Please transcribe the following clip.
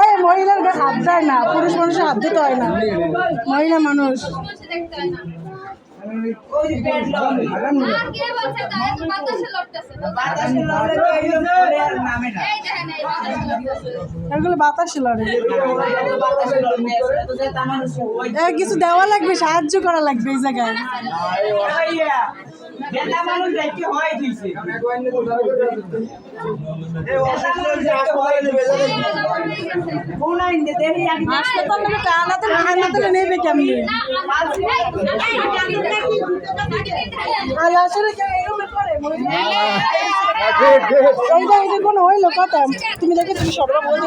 এই মহিলার হাত দেয় না পুরুষ মানুষের হাত দিতে হয় না। মহিলা মানুষ। এগুলো বাতাসে লড়ে। কিছু দেওয়া লাগবে সাহায্য করা লাগবে এই জায়গায়। টানাতে নেবে কেমনি? তুমি দেখে তুমি সর্বভৌম